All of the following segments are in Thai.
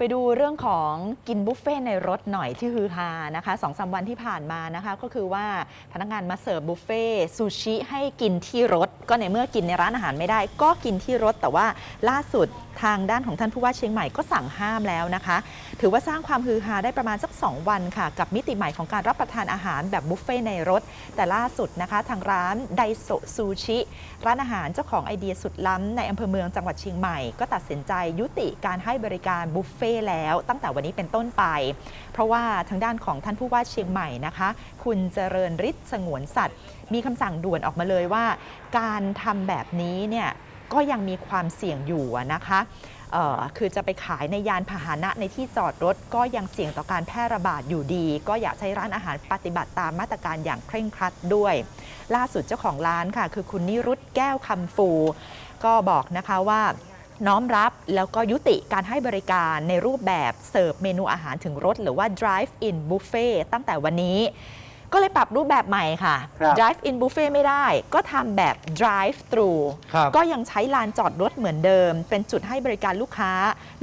ไปดูเรื่องของกินบุฟเฟ่ต์ในรถหน่อยที่ฮือฮานะคะสองสามวันที่ผ่านมานะคะ ก็คือว่าพนักงานมาเสิร์ฟบุฟเฟ่ต์ซูชิให้กินที่รถ ก็ในเมื่อกินในร้านอาหารไม่ได้ ก็กินที่รถ แต่ว่าล่าสุดทางด้านของท่านผู้ว่าเชียงใหม่ก็สั่งห้ามแล้วนะคะ ถือว่าสร้างความฮือฮาได้ประมาณสัก 2 วันค่ะ กับมิติใหม่ของการรับประทานอาหารแบบบุฟเฟ่ต์ในรถ แต่ล่าสุดนะคะ ทางร้านไดโซซูชิร้านอาหารเจ้าของไอเดียสุดล้ำในอำเภอเมืองจังหวัดเชียงใหม่ ก็ตัดสินใจยุติการให้บริการบุฟเฟ่ต์แล้วตั้งแต่วันนี้เป็นต้นไป เพราะว่าทางด้านของท่านผู้ว่าเชียงใหม่นะคะ คุณเจริญฤทธิ์สงวนสัตว์ มีคำสั่งด่วนออกมาเลยว่า การทำแบบนี้เนี่ยก็ยังมีความเสี่ยงอยู่นะคะคือจะไปขายในยานพาหนะในที่จอดรถ ก็ยังเสี่ยงต่อการแพร่ระบาดอยู่ดี ก็อยากใช้ร้านอาหารปฏิบัติตามมาตรการอย่างเคร่งครัดด้วย ล่าสุดเจ้าของร้านค่ะ คือคุณนิรุตแก้วคำฟู ก็บอกนะคะว่า น้อมรับแล้วก็ยุติการให้บริการในรูปแบบเสิร์ฟเมนูอาหารถึงรถ หรือว่า drive in buffet ตั้งแต่วันนี้ ก็เลยปรับรูปแบบใหม่ค่ะ ครับ drive in buffet ไม่ได้ ก็ทำแบบ drive thru ครับก็ยังใช้ลานจอดรถเหมือนเดิม เป็นจุดให้บริการลูกค้า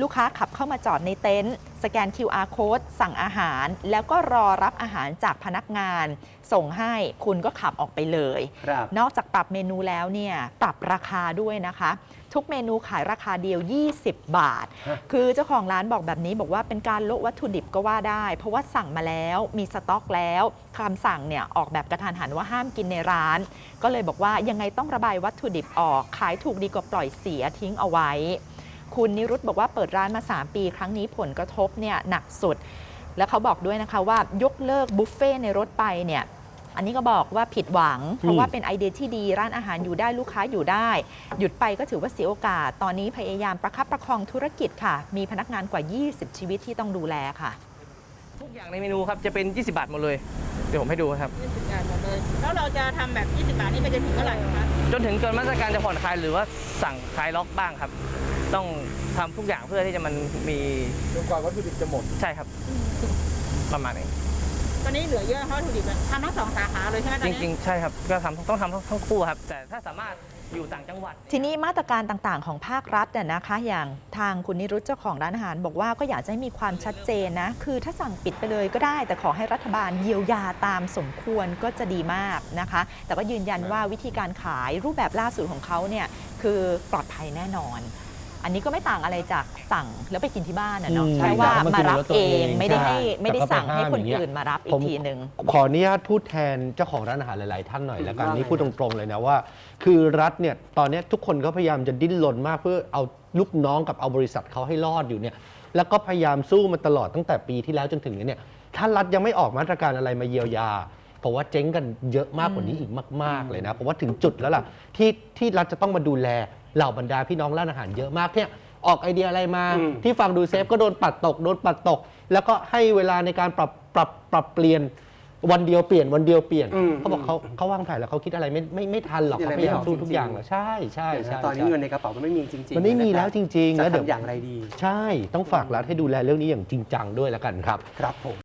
ลูกค้าขับเข้ามาจอดในเต็นท์สแกน QR code สั่งอาหาร แล้วก็รอรับอาหารจากพนักงาน ส่งให้คุณก็ขับออกไปเลย ครับ นอกจากปรับเมนูแล้วเนี่ยปรับราคาด้วยนะคะ ทุกเมนูขายราคาเดียว 20 บาทฮะคือเจ้าของร้านบอกแบบนี้บอกว่าเป็นการโละวัตถุดิบก็ว่าได้ เพราะว่าสั่งมาแล้วมีสต็อกแล้วคำสั่งเนี่ยออกแบบกระทานหันว่าห้ามกินในร้าน ก็เลยบอกว่ายังไงต้องระบายวัตถุดิบออก ขายถูกดีกว่าปล่อยเสียทิ้งเอาไว้ คุณนิรุตบอกว่าเปิดร้านมา 3 ปี ครั้งนี้ผลกระทบเนี่ยหนักสุด แล้วเขาบอกด้วยนะคะว่ายกเลิกบุฟเฟ่ต์ในรถไปเนี่ย อันนี้ก็บอกว่าผิดหวัง เพราะว่าเป็นไอเดียที่ดีร้านอาหารอยู่ได้ลูกค้าอยู่ได้ หยุดไปก็ถือว่าเสียโอกาส ตอนนี้พยายามประคับประคองธุรกิจค่ะ มีพนักงานกว่า 20 ชีวิตที่ต้องดูแลค่ะ ทุกอย่างในเมนูครับจะเป็น 20 บาทหมดเลย เดี๋ยวผมให้ดูครับ 20 บาทหมดเลย แล้วเราจะทำแบบ 20 บาทนี่ไปจนถึงเมื่อไหร่คะ จนถึงเกินมาตรการจะผ่อนคลายหรือว่าสั่งคลายล็อกบ้างครับ ต้องทำทุกอย่างเพื่อที่จะมันมีจนกว่าวัตถุดิบจะหมด ใช่ครับ ประมาณนี้ ตอนนี้เหลือเยอะเพราะวัตถุดิบมันทำทั้งสองสาขาเลยใช่ไหมตอนจนี้ ริงๆ ใช่ครับ ก็ทำต้องทำทั้งทั้งคู่ครับ แต่ถ้าสามารถอยู่ต่างจังหวัด ทีนี้มาตรการต่างๆ ของภาครัฐน่ะนะคะ อย่างทางคุณนิรุตเจ้าของร้านอาหาร บอกว่าก็อยากจะให้มีความชัดเจนนะ คือถ้าสั่งปิดไปเลยก็ได้ แต่ขอให้รัฐบาลเยียวยาตามสมควรก็จะดีมากนะคะ แต่ก็ยืนยันว่าวิธีการขายรูปแบบล่าสุดของเขาเนี่ยคือปลอดภัยแน่นอน อันนี้ก็ไม่ต่างอะไรจากสั่งแล้วไปกินที่บ้านนะเนาะอืมแค่ว่าใช่มารับแต่ว่ามากินรถตัวเอเองงไม่ได้ให้ใช่ไม่ได้แต่ก็ไปสั่งให้ห้ามคนอย่างเงี้ยอื่นมารับอีผกม ทีหนึ่ง ขออนุญาตพูดแทนเจ้าของร้านอาหารหลาย ๆ ท่านหน่อยแล้วกันว่าไง นี่พูดตรง ๆ เลยนะว่า คือรัฐเนี่ยตอนเนี้ยทุกคนก็พยายามจะดิ้นรนมากเพื่อเอาลูกน้องกับเอาบริษัทเขาให้รอดอยู่เนี่ยแล้วก็พยายามสู้มาตลอดตั้งแต่ปีที่แล้วจนถึงเนี่ยถ้ารัฐยังไม่ออกมาตรการอะไรมาเยียวยาผมว่าเจ๊งกันเยอะมากกว่านี้อีกมาก ๆ เลยนะผมว่าถึงจุดแล้วล่ะที่ที่รัฐจะต้องมาดูแล เหล่าบรรดาพี่น้องร้านอาหารเยอะมากเนี่ยออกไอเดียอะไรมา อืม ที่ฟังดูเซฟก็โดนปัดตกโดนปัดตก แล้วก็ให้เวลาในการปรับปรับปรับเปลี่ยนวันเดียวเปลี่ยนวันเดียวเปลี่ยนอืมเขาบอกเขาเขาวางแผนแล้วเขาคิดอะไรไม่ไม่ไม่ทันหรอกคิดเขาอะไรพยายามไม่ออกสู้ทุกจริงๆ อย่างแหละใช่ใช่ใช่ตอนนี้ใช่ เงินในกระเป๋ามันไม่มีจริงๆมันไม่มีแล้วจริงๆจะแล้วเดี๋ยว ทำอย่างไรดี ใช่ ต้องฝากรัฐให้ดูแลเรื่องนี้อย่างจริงจังด้วยแล้วกันครับ ครับผม